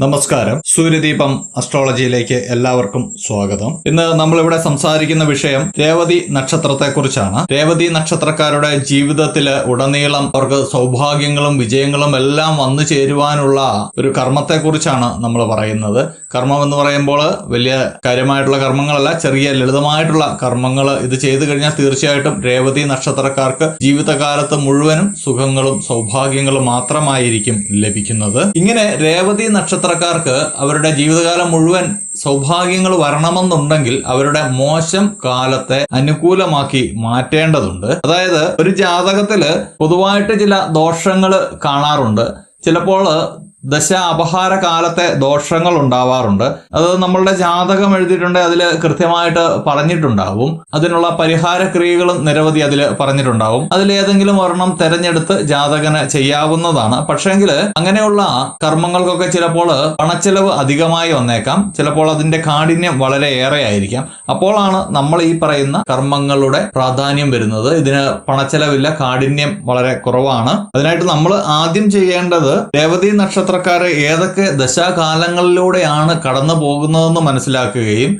നമസ്കാരം. സൂര്യദീപം അസ്ട്രോളജിയിലേക്ക് എല്ലാവർക്കും സ്വാഗതം. ഇന്ന് നമ്മളിവിടെ സംസാരിക്കുന്ന വിഷയം രേവതി നക്ഷത്രത്തെക്കുറിച്ചാണ്. രേവതി നക്ഷത്രക്കാരുടെ ജീവിതത്തിൽ ഉടനീളം അവർക്ക് സൗഭാഗ്യങ്ങളും വിജയങ്ങളും എല്ലാം വന്നു ചേരുവാനുള്ള ഒരു കർമ്മത്തെക്കുറിച്ചാണ് നമ്മൾ പറയുന്നത്. കർമ്മം എന്ന് പറയുമ്പോൾ വലിയ കാര്യമായിട്ടുള്ള കർമ്മങ്ങളല്ല ചെറിയ ലളിതമായിട്ടുള്ള കർമ്മങ്ങൾ ഇത് ചെയ്തു കഴിഞ്ഞാൽ തീർച്ചയായിട്ടും രേവതി നക്ഷത്രക്കാർക്ക് ജീവിതകാലത്ത് മുഴുവനും സുഖങ്ങളും സൗഭാഗ്യങ്ങളും മാത്രമായിരിക്കും ലഭിക്കുന്നത്. ഇങ്ങനെ രേവതി നക്ഷത്രക്കാർക്ക് അവരുടെ ജീവിതകാലം മുഴുവൻ സൗഭാഗ്യങ്ങൾ വരണമെന്നുണ്ടെങ്കിൽ അവരുടെ മോശം കാലത്തെ അനുകൂലമാക്കി മാറ്റേണ്ടതുണ്ട്. അതായത് ഒരു ജാതകത്തിൽ പൊതുവായിട്ട് ചില ദോഷങ്ങൾ കാണാറുണ്ട്. ചിലപ്പോൾ ദശ അപഹാര കാലത്തെ ദോഷങ്ങൾ ഉണ്ടാവാറുണ്ട് അത് നമ്മളുടെ ജാതകം എഴുതിയിട്ടുണ്ടെങ്കിൽ അതിൽ കൃത്യമായിട്ട് പറഞ്ഞിട്ടുണ്ടാവും. അതിനുള്ള പരിഹാര ക്രിയകളും നിരവധി അതിൽ പറഞ്ഞിട്ടുണ്ടാവും. അതിൽ ഏതെങ്കിലും ഒരെണ്ണം തെരഞ്ഞെടുത്ത് ജാതകന് ചെയ്യാവുന്നതാണ്. പക്ഷേങ്കിൽ അങ്ങനെയുള്ള കർമ്മങ്ങൾക്കൊക്കെ ചിലപ്പോൾ പണച്ചെലവ് അധികമായി വന്നേക്കാം. ചിലപ്പോൾ അതിന്റെ കാഠിന്യം വളരെ ഏറെ ആയിരിക്കാം. അപ്പോഴാണ് നമ്മൾ ഈ പറയുന്ന കർമ്മങ്ങളുടെ പ്രാധാന്യം വരുന്നത്. ഇതിന് പണച്ചെലവില്ല കാഠിന്യം വളരെ കുറവാണ്. അതിനായിട്ട് നമ്മൾ ആദ്യം ചെയ്യേണ്ടത് രേവതി നക്ഷത്രക്കാരെ ഏതൊക്കെ ദശാകാലങ്ങളിലൂടെയാണ് കടന്നു പോകുന്നതെന്ന് മനസ്സിലാക്കുകയും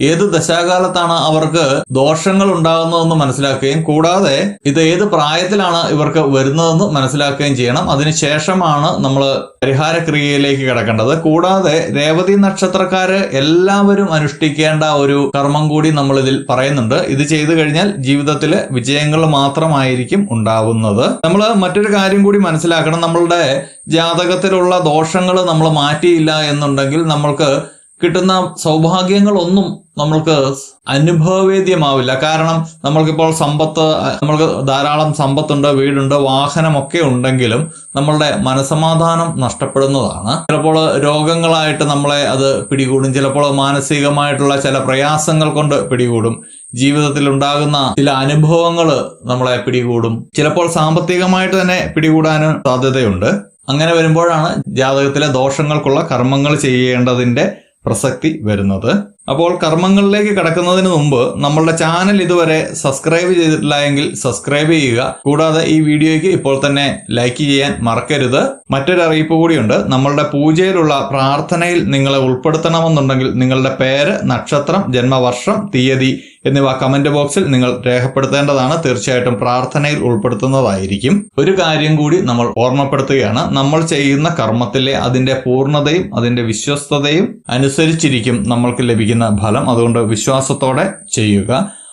ഏത് ദശാകാലത്താണ് അവർക്ക് ദോഷങ്ങൾ ഉണ്ടാകുന്നതെന്ന് മനസ്സിലാക്കുകയും കൂടാതെ ഇത് ഏത് പ്രായത്തിലാണ് ഇവർക്ക് വരുന്നതെന്ന് മനസ്സിലാക്കുകയും ചെയ്യണം. അതിനുശേഷമാണ് നമ്മൾ പരിഹാര ക്രിയയിലേക്ക് കിടക്കേണ്ടത്. കൂടാതെ രേവതി നക്ഷത്രക്കാര് എല്ലാവരും അനുഷ്ഠിക്കേണ്ട ഒരു കർമ്മം കൂടി നമ്മൾ ഇതിൽ പറയുന്നുണ്ട്. ഇത് ചെയ്തു കഴിഞ്ഞാൽ ജീവിതത്തിൽ വിജയങ്ങൾ മാത്രമായിരിക്കും ഉണ്ടാവുന്നത്. നമ്മൾ മറ്റൊരു കാര്യം കൂടി മനസ്സിലാക്കണം. നമ്മളുടെ ജാതകത്തിലുള്ള ദോഷങ്ങൾ നമ്മൾ മാറ്റിയില്ല എന്നുണ്ടെങ്കിൽ നമ്മൾക്ക് കിട്ടുന്ന സൗഭാഗ്യങ്ങളൊന്നും നമ്മൾക്ക് അനുഭവവേദ്യമാവില്ല കാരണം നമ്മൾക്കിപ്പോൾ സമ്പത്ത് നമ്മൾക്ക് ധാരാളം സമ്പത്തുണ്ട് വീടുണ്ട് വാഹനമൊക്കെ ഉണ്ടെങ്കിലും നമ്മളുടെ മനസമാധാനം നഷ്ടപ്പെടുന്നതാണ്. ചിലപ്പോൾ രോഗങ്ങളായിട്ട് നമ്മളെ അത് പിടികൂടും. ചിലപ്പോൾ മാനസികമായിട്ടുള്ള ചില പ്രയാസങ്ങൾ കൊണ്ട് പിടികൂടും. ജീവിതത്തിൽ ഉണ്ടാകുന്ന ചില അനുഭവങ്ങൾ നമ്മളെ പിടികൂടും. ചിലപ്പോൾ സാമ്പത്തികമായിട്ട് തന്നെ പിടികൂടാനും സാധ്യതയുണ്ട്. അങ്ങനെ വരുമ്പോഴാണ് ജാതകത്തിലെ ദോഷങ്ങൾക്കുള്ള കർമ്മങ്ങൾ ചെയ്യേണ്ടതിന്റെ പ്രസക്തി വരുന്നത്. അപ്പോൾ കർമ്മങ്ങളിലേക്ക് കടക്കുന്നതിന് മുമ്പ് നമ്മളുടെ ചാനൽ ഇതുവരെ സബ്സ്ക്രൈബ് ചെയ്തിട്ടില്ല എങ്കിൽ സബ്സ്ക്രൈബ് ചെയ്യുക. കൂടാതെ ഈ വീഡിയോയ്ക്ക് ഇപ്പോൾ തന്നെ ലൈക്ക് ചെയ്യാൻ മറക്കരുത്. മറ്റൊരു അറിയിപ്പ് കൂടിയുണ്ട്. നമ്മളുടെ പൂജയിലുള്ള പ്രാർത്ഥനയിൽ നിങ്ങളെ ഉൾപ്പെടുത്തണമെന്നുണ്ടെങ്കിൽ നിങ്ങളുടെ പേര് നക്ഷത്രം ജന്മവർഷം തീയതി എന്നിവ കമന്റ് ബോക്സിൽ നിങ്ങൾ രേഖപ്പെടുത്തേണ്ടതാണ്. തീർച്ചയായിട്ടും പ്രാർത്ഥനയിൽ ഉൾപ്പെടുത്തുന്നതായിരിക്കും. ഒരു കാര്യം കൂടി നമ്മൾ ഓർമ്മപ്പെടുത്തുകയാണ്. നമ്മൾ ചെയ്യുന്ന കർമ്മത്തിലെ അതിന്റെ പൂർണതയും അതിന്റെ വിശ്വസ്തതയും അനുസരിച്ചിരിക്കും നമ്മൾക്ക് ലഭിക്കുന്ന ഫലം അതുകൊണ്ട് വിശ്വാസത്തോടെ ചെയ്യുക.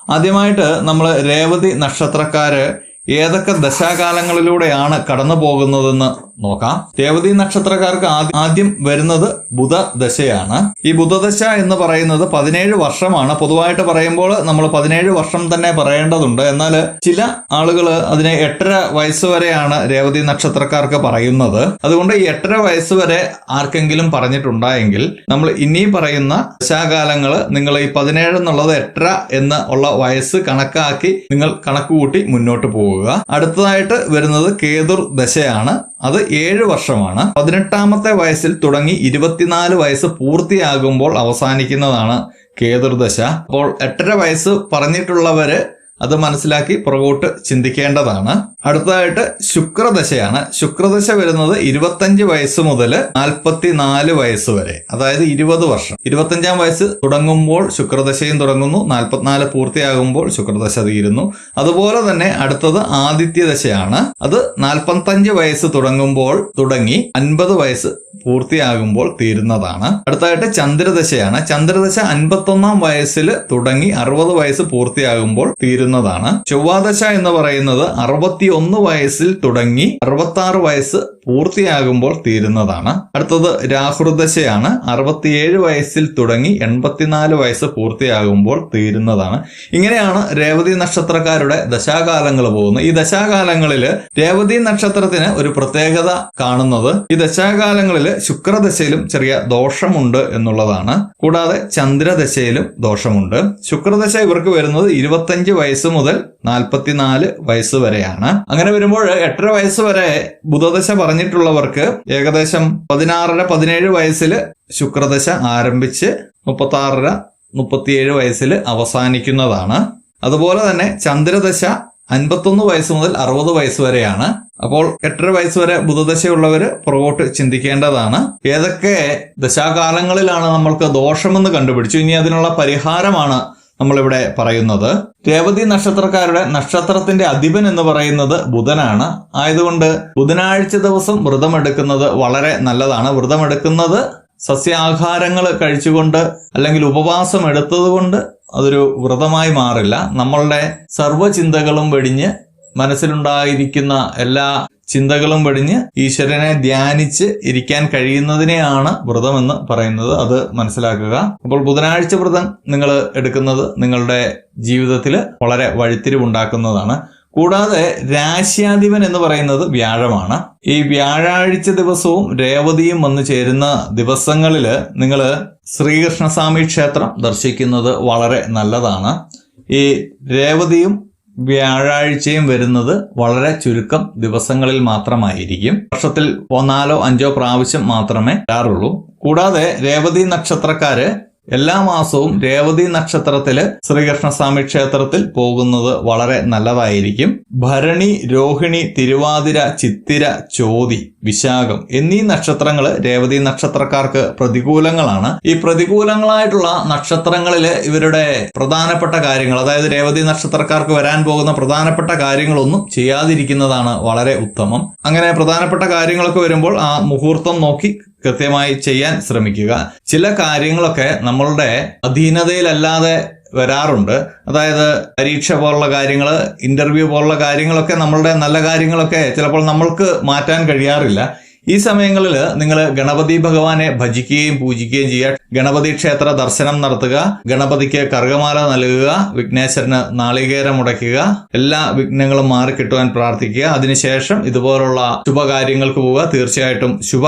ആദ്യമായിട്ട് നമ്മൾ രേവതി നക്ഷത്രക്കാര് ഏതൊക്കെ ദശാകാലങ്ങളിലൂടെയാണ് കടന്നു പോകുന്നതെന്ന് നോക്കാം. രേവതി നക്ഷത്രക്കാർക്ക് ആദ്യ- വരുന്നത് ബുധദശയാണ്. ഈ ബുധദശ എന്ന് പറയുന്നത് പതിനേഴ് വർഷമാണ്. പൊതുവായിട്ട് പറയുമ്പോൾ നമ്മൾ പതിനേഴ് വർഷം തന്നെ പറയേണ്ടതുണ്ട്. എന്നാൽ ചില ആളുകൾ അതിനെ എട്ടര വയസ്സ് വരെയാണ് രേവതി നക്ഷത്രക്കാർക്ക് പറയുന്നത്. അതുകൊണ്ട് ഈ എട്ടര വയസ്സ് വരെ ആർക്കെങ്കിലും പറഞ്ഞിട്ടുണ്ടായെങ്കിൽ നമ്മൾ ഇനി പറയുന്ന ദശാകാലങ്ങൾ നിങ്ങൾ ഈ പതിനേഴ് എന്നുള്ളത് എട്ടര എന്ന് ഉള്ള വയസ്സ് കണക്കാക്കി നിങ്ങൾ കണക്കുകൂട്ടി മുന്നോട്ട് പോവുക. അടുത്തതായിട്ട് വരുന്നത് കേതുർ ദശയാണ്. അത് ഏഴ് വർഷമാണ്. പതിനെട്ടാമത്തെ വയസ്സിൽ തുടങ്ങി ഇരുപത്തിനാല് വയസ്സ് പൂർത്തിയാകുമ്പോൾ അവസാനിക്കുന്നതാണ് കേതുർദശ അപ്പോൾ എട്ടര വയസ്സ് പറഞ്ഞിട്ടുള്ളവര് അത് മനസ്സിലാക്കി പുറകോട്ട് ചിന്തിക്കേണ്ടതാണ്. അടുത്തതായിട്ട് ശുക്രദശയാണ്. ശുക്രദശ വരുന്നത് ഇരുപത്തഞ്ച് വയസ്സ് മുതൽ നാൽപ്പത്തിനാല് വയസ്സ് വരെ അതായത് ഇരുപത് വർഷം. ഇരുപത്തഞ്ചാം വയസ്സ് തുടങ്ങുമ്പോൾ ശുക്രദശയും തുടങ്ങുന്നു നാൽപ്പത്തിനാല് പൂർത്തിയാകുമ്പോൾ ശുക്രദശ തീരുന്നു. അതുപോലെ തന്നെ അടുത്തത് ആദിത്യദശയാണ് അത് നാൽപ്പത്തഞ്ച് വയസ്സ് തുടങ്ങുമ്പോൾ തുടങ്ങി അൻപത് വയസ്സ് പൂർത്തിയാകുമ്പോൾ തീരുന്നതാണ്. അടുത്തായിട്ട് ചന്ദ്രദശയാണ്. ചന്ദ്രദശ അൻപത്തൊന്നാം വയസ്സിൽ തുടങ്ങി അറുപത് വയസ്സ് പൂർത്തിയാകുമ്പോൾ തീരുന്നതാണ് ചൊവ്വാദശ എന്ന് പറയുന്നത് അറുപത്തിയൊന്ന് വയസ്സിൽ തുടങ്ങി അറുപത്തി വയസ്സ് പൂർത്തിയാകുമ്പോൾ തീരുന്നതാണ്. അടുത്തത് രാഹുർദശയാണ്. അറുപത്തിയേഴ് വയസ്സിൽ തുടങ്ങി എൺപത്തിനാല് വയസ്സ് പൂർത്തിയാകുമ്പോൾ തീരുന്നതാണ്. ഇങ്ങനെയാണ് രേവതി നക്ഷത്രക്കാരുടെ ദശാകാലങ്ങൾ പോകുന്നത്. ഈ ദശാകാലങ്ങളിൽ രേവതി നക്ഷത്രത്തിന് ഒരു പ്രത്യേകത കാണുന്നത് ഈ ദശാകാലങ്ങളിൽ ശുക്രദശയിലും ചെറിയ ദോഷമുണ്ട് എന്നുള്ളതാണ്. കൂടാതെ ചന്ദ്രദശയിലും ദോഷമുണ്ട്. ശുക്രദശ ഇവർക്ക് വരുന്നത് ഇരുപത്തഞ്ച് വയസ്സ് മുതൽ നാൽപ്പത്തിനാല് വയസ്സ് വരെയാണ്. അങ്ങനെ വരുമ്പോൾ എട്ടര വയസ്സ് വരെ ബുധദശ പറഞ്ഞിട്ടുള്ളവർക്ക് ഏകദേശം പതിനാറര പതിനേഴ് വയസ്സിൽ ശുക്രദശ ആരംഭിച്ച് മുപ്പത്തി ആറര മുപ്പത്തിയേഴ് വയസ്സിൽ അവസാനിക്കുന്നതാണ്. അതുപോലെ തന്നെ ചന്ദ്രദശ അൻപത്തൊന്ന് വയസ്സ് മുതൽ അറുപത് വയസ്സ് വരെയാണ്. അപ്പോൾ എട്ടര വയസ്സ് വരെ ബുധദശയുള്ളവർ പുറകോട്ട് ചിന്തിക്കേണ്ടതാണ്. ഏതൊക്കെ ദശാകാലങ്ങളിലാണ് നമ്മൾക്ക് ദോഷമെന്ന് കണ്ടുപിടിച്ചു. ഇനി അതിനുള്ള പരിഹാരമാണ് നമ്മളിവിടെ പറയുന്നത് രേവതി നക്ഷത്രക്കാരുടെ നക്ഷത്രത്തിന്റെ അധിപൻ എന്ന് പറയുന്നത് ബുധനാണ്. ആയതുകൊണ്ട് ബുധനാഴ്ച ദിവസം വ്രതമെടുക്കുന്നത് വളരെ നല്ലതാണ്. വ്രതമെടുക്കുന്നത് സസ്യാഹാരങ്ങൾ കഴിച്ചുകൊണ്ട് അല്ലെങ്കിൽ ഉപവാസം എടുത്തതുകൊണ്ട് അതൊരു വ്രതമായി മാറില്ല. നമ്മളുടെ സർവചിന്തകളും വെടിഞ്ഞ് മനസ്സിലുണ്ടായിരിക്കുന്ന എല്ലാ ചിന്തകളും വെടിഞ്ഞ് ഈശ്വരനെ ധ്യാനിച്ച് ഇരിക്കാൻ കഴിയുന്നതിനെയാണ് വ്രതം എന്ന് പറയുന്നത്. അത് മനസ്സിലാക്കുക. അപ്പോൾ ബുധനാഴ്ച വ്രതം നിങ്ങൾ എടുക്കുന്നത് നിങ്ങളുടെ ജീവിതത്തിൽ വളരെ വഴിത്തിരിവുണ്ടാക്കുന്നതാണ്. കൂടാതെ രാശ്യാധിപൻ എന്ന് പറയുന്നത് വ്യാഴമാണ്. ഈ വ്യാഴാഴ്ച ദിവസവും രേവതിയും വന്നു ചേരുന്ന ദിവസങ്ങളിൽ നിങ്ങൾ ശ്രീകൃഷ്ണസ്വാമി ക്ഷേത്രം ദർശിക്കുന്നത് വളരെ നല്ലതാണ്. ഈ രേവതിയും വ്യാഴാഴ്ചയും വരുന്നത് വളരെ ചുരുക്കം ദിവസങ്ങളിൽ മാത്രമായിരിക്കും. വർഷത്തിൽ ഒന്നാലോ അഞ്ചോ പ്രാവശ്യം മാത്രമേ വരാറുള്ളൂ. കൂടാതെ രേവതി നക്ഷത്രക്കാര് എല്ലാ മാസവും രേവതി നക്ഷത്രത്തിൽ ശ്രീകൃഷ്ണസ്വാമി ക്ഷേത്രത്തിൽ പോകുന്നത് വളരെ നല്ലതായിരിക്കും. ഭരണി രോഹിണി തിരുവാതിര ചിത്തിര ചോതി വിശാഖം എന്നീ നക്ഷത്രങ്ങൾ രേവതി നക്ഷത്രക്കാർക്ക് പ്രതികൂലങ്ങളാണ്. ഈ പ്രതികൂലങ്ങളായിട്ടുള്ള നക്ഷത്രങ്ങളിൽ ഇവരുടെ പ്രധാനപ്പെട്ട കാര്യങ്ങൾ അതായത് രേവതി നക്ഷത്രക്കാർക്ക് വരാൻ പോകുന്ന പ്രധാനപ്പെട്ട കാര്യങ്ങളൊന്നും ചെയ്യാതിരിക്കുന്നതാണ് വളരെ ഉത്തമം. അങ്ങനെ പ്രധാനപ്പെട്ട കാര്യങ്ങളൊക്കെ വരുമ്പോൾ ആ മുഹൂർത്തം നോക്കി കൃത്യമായി ചെയ്യാൻ ശ്രമിക്കുക. ചില കാര്യങ്ങളൊക്കെ നമ്മളുടെ അധീനതയിലല്ലാതെ വരാറുണ്ട്. അതായത് പരീക്ഷ പോലുള്ള കാര്യങ്ങൾ ഇന്റർവ്യൂ പോലുള്ള കാര്യങ്ങളൊക്കെ നമ്മളുടെ നല്ല കാര്യങ്ങളൊക്കെ ചിലപ്പോൾ നമ്മൾക്ക് മാറ്റാൻ കഴിയാറില്ല. ഈ സമയങ്ങളിൽ നിങ്ങൾ ഗണപതി ഭഗവാനെ ഭജിക്കുകയും പൂജിക്കുകയും ചെയ്യുക. ഗണപതി ക്ഷേത്ര ദർശനം നടത്തുക. ഗണപതിക്ക് കർഗമാല നൽകുക. വിഘ്നേശ്വരന് നാളികേരം മുടക്കുക എല്ലാ വിഘ്നങ്ങളും മാറിക്കിട്ടുവാൻ പ്രാർത്ഥിക്കുക. അതിനുശേഷം ഇതുപോലുള്ള ശുഭകാര്യങ്ങൾക്ക് പോവുക. തീർച്ചയായിട്ടും ശുഭ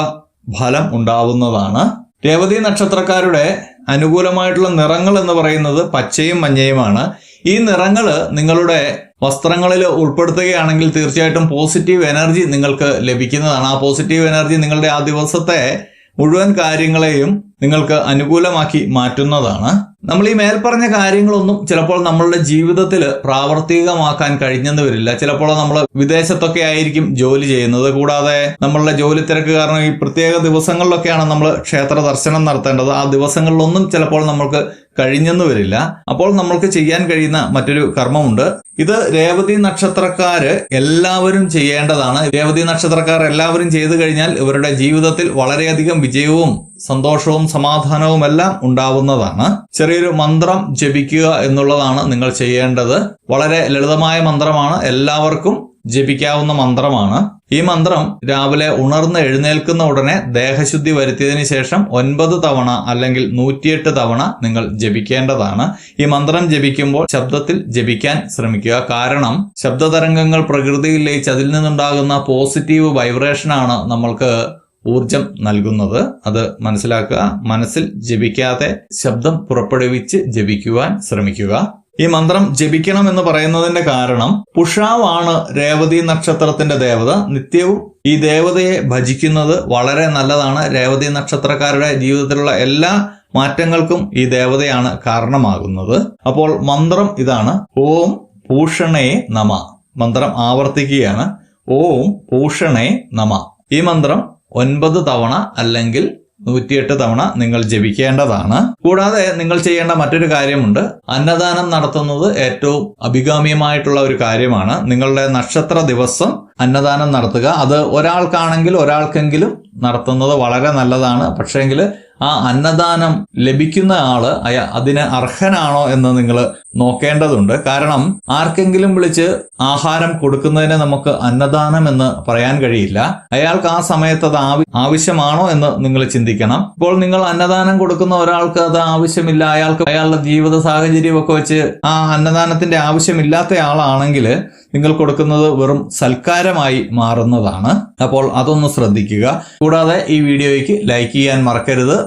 ഫലം ഉണ്ടാവുന്നതാണ്. രേവതി നക്ഷത്രക്കാരുടെ അനുകൂലമായിട്ടുള്ള നിറങ്ങൾ എന്ന് പറയുന്നത് പച്ചയും മഞ്ഞയുമാണ്. ഈ നിറങ്ങൾ നിങ്ങളുടെ വസ്ത്രങ്ങളിൽ ഉൾപ്പെടുത്തുകയാണെങ്കിൽ തീർച്ചയായിട്ടും പോസിറ്റീവ് എനർജി നിങ്ങൾക്ക് ലഭിക്കുന്നതാണ്. ആ പോസിറ്റീവ് എനർജി നിങ്ങളുടെ ആ ദിവസത്തെ മുഴുവൻ കാര്യങ്ങളെയും നിങ്ങൾക്ക് അനുകൂലമാക്കി മാറ്റുന്നതാണ്. നമ്മൾ ഈ മേൽപ്പറഞ്ഞ കാര്യങ്ങളൊന്നും ചിലപ്പോൾ നമ്മളുടെ ജീവിതത്തിൽ പ്രാവർത്തികമാക്കാൻ കഴിഞ്ഞെന്ന് വരില്ല. ചിലപ്പോൾ നമ്മൾ വിദേശത്തൊക്കെ ആയിരിക്കും ജോലി ചെയ്യുന്നത്. കൂടാതെ നമ്മളുടെ ജോലി തിരക്ക് കാരണം ഈ പ്രത്യേക ദിവസങ്ങളിലൊക്കെയാണ് നമ്മൾ ക്ഷേത്ര ദർശനം നടത്തേണ്ടത്. ആ ദിവസങ്ങളിലൊന്നും ചിലപ്പോൾ നമ്മൾക്ക് കഴിഞ്ഞെന്ന് വരില്ല. അപ്പോൾ നമ്മൾക്ക് ചെയ്യാൻ കഴിയുന്ന മറ്റൊരു കർമ്മമുണ്ട്. ഇത് രേവതി നക്ഷത്രക്കാര് എല്ലാവരും ചെയ്യേണ്ടതാണ്. രേവതി നക്ഷത്രക്കാർ എല്ലാവരും ചെയ്തു കഴിഞ്ഞാൽ ഇവരുടെ ജീവിതത്തിൽ വളരെയധികം വിജയവും സന്തോഷവും സമാധാനവും എല്ലാം ഉണ്ടാവുന്നതാണ്. ചെറിയൊരു മന്ത്രം ജപിക്കുക എന്നുള്ളതാണ് നിങ്ങൾ ചെയ്യേണ്ടത്. വളരെ ലളിതമായ മന്ത്രമാണ്. എല്ലാവർക്കും ജപിക്കാവുന്ന മന്ത്രമാണ്. ഈ മന്ത്രം രാവിലെ ഉണർന്ന് എഴുന്നേൽക്കുന്ന ഉടനെ ദേഹശുദ്ധി വരുത്തിയതിനു ശേഷം ഒൻപത് തവണ അല്ലെങ്കിൽ നൂറ്റിയെട്ട് തവണ നിങ്ങൾ ജപിക്കേണ്ടതാണ്. ഈ മന്ത്രം ജപിക്കുമ്പോൾ ശബ്ദത്തിൽ ജപിക്കാൻ ശ്രമിക്കുക. കാരണം ശബ്ദതരംഗങ്ങൾ പ്രകൃതിയിൽ ലയിച്ച് അതിൽ നിന്നുണ്ടാകുന്ന പോസിറ്റീവ് വൈബ്രേഷനാണ് നമ്മൾക്ക് ഊർജം നൽകുന്നത്. അത് മനസ്സിലാക്കുക. മനസ്സിൽ ജപിക്കാതെ ശബ്ദം പുറപ്പെടുവിച്ച് ജപിക്കുവാൻ ശ്രമിക്കുക. ഈ മന്ത്രം ജപിക്കണം എന്ന് പറയുന്നതിന്റെ കാരണം പുഷാവാണ് രേവതി നക്ഷത്രത്തിന്റെ ദേവത. നിത്യവും ഈ ദേവതയെ ഭജിക്കുന്നത് വളരെ നല്ലതാണ്. രേവതി നക്ഷത്രക്കാരുടെ ജീവിതത്തിലുള്ള എല്ലാ മാറ്റങ്ങൾക്കും ഈ ദേവതയാണ് കാരണമാകുന്നത്. അപ്പോൾ മന്ത്രം ഇതാണ്. ഓം ഭൂഷണേ നമ. മന്ത്രം ആവർത്തിക്കുകയാണ്. ഓം ഭൂഷണേ നമ. ഈ മന്ത്രം ഒൻപത് തവണ അല്ലെങ്കിൽ നൂറ്റിയെട്ട് തവണ നിങ്ങൾ ജപിക്കേണ്ടതാണ്. കൂടാതെ നിങ്ങൾ ചെയ്യേണ്ട മറ്റൊരു കാര്യമുണ്ട്. അന്നദാനം നടത്തുന്നത് ഏറ്റവും അഭികാമ്യമായിട്ടുള്ള ഒരു കാര്യമാണ്. നിങ്ങളുടെ നക്ഷത്ര ദിവസം അന്നദാനം നടത്തുക. അത് ഒരാൾക്കാണെങ്കിൽ ഒരാൾക്കെങ്കിലും നടത്തുന്നത് വളരെ നല്ലതാണ്. പക്ഷേങ്കിൽ ആ അന്നദാനം ലഭിക്കുന്ന ആൾ അയ അതിന് അർഹനാണോ എന്ന് നിങ്ങൾ നോക്കേണ്ടതുണ്ട്. കാരണം ആർക്കെങ്കിലും വിളിച്ച് ആഹാരം കൊടുക്കുന്നതിന് നമുക്ക് അന്നദാനം എന്ന് പറയാൻ കഴിയില്ല. അയാൾക്ക് ആ സമയത്ത് അത് ആവ- ആവശ്യമാണോ എന്ന് നിങ്ങൾ ചിന്തിക്കണം. ഇപ്പോൾ നിങ്ങൾ അന്നദാനം കൊടുക്കുന്ന ഒരാൾക്ക് അത് ആവശ്യമില്ല. അയാൾക്ക് അയാളുടെ ജീവിത സാഹചര്യമൊക്കെ വെച്ച് ആ അന്നദാനത്തിന്റെ ആവശ്യമില്ലാത്ത ആളാണെങ്കിൽ നിങ്ങൾ കൊടുക്കുന്നത് വെറും സൽക്കാരമായി മാറുന്നതാണ്. അപ്പോൾ അതൊന്ന് ശ്രദ്ധിക്കുക. കൂടാതെ ഈ വീഡിയോയ്ക്ക് ലൈക്ക് ചെയ്യാൻ മറക്കരുത്.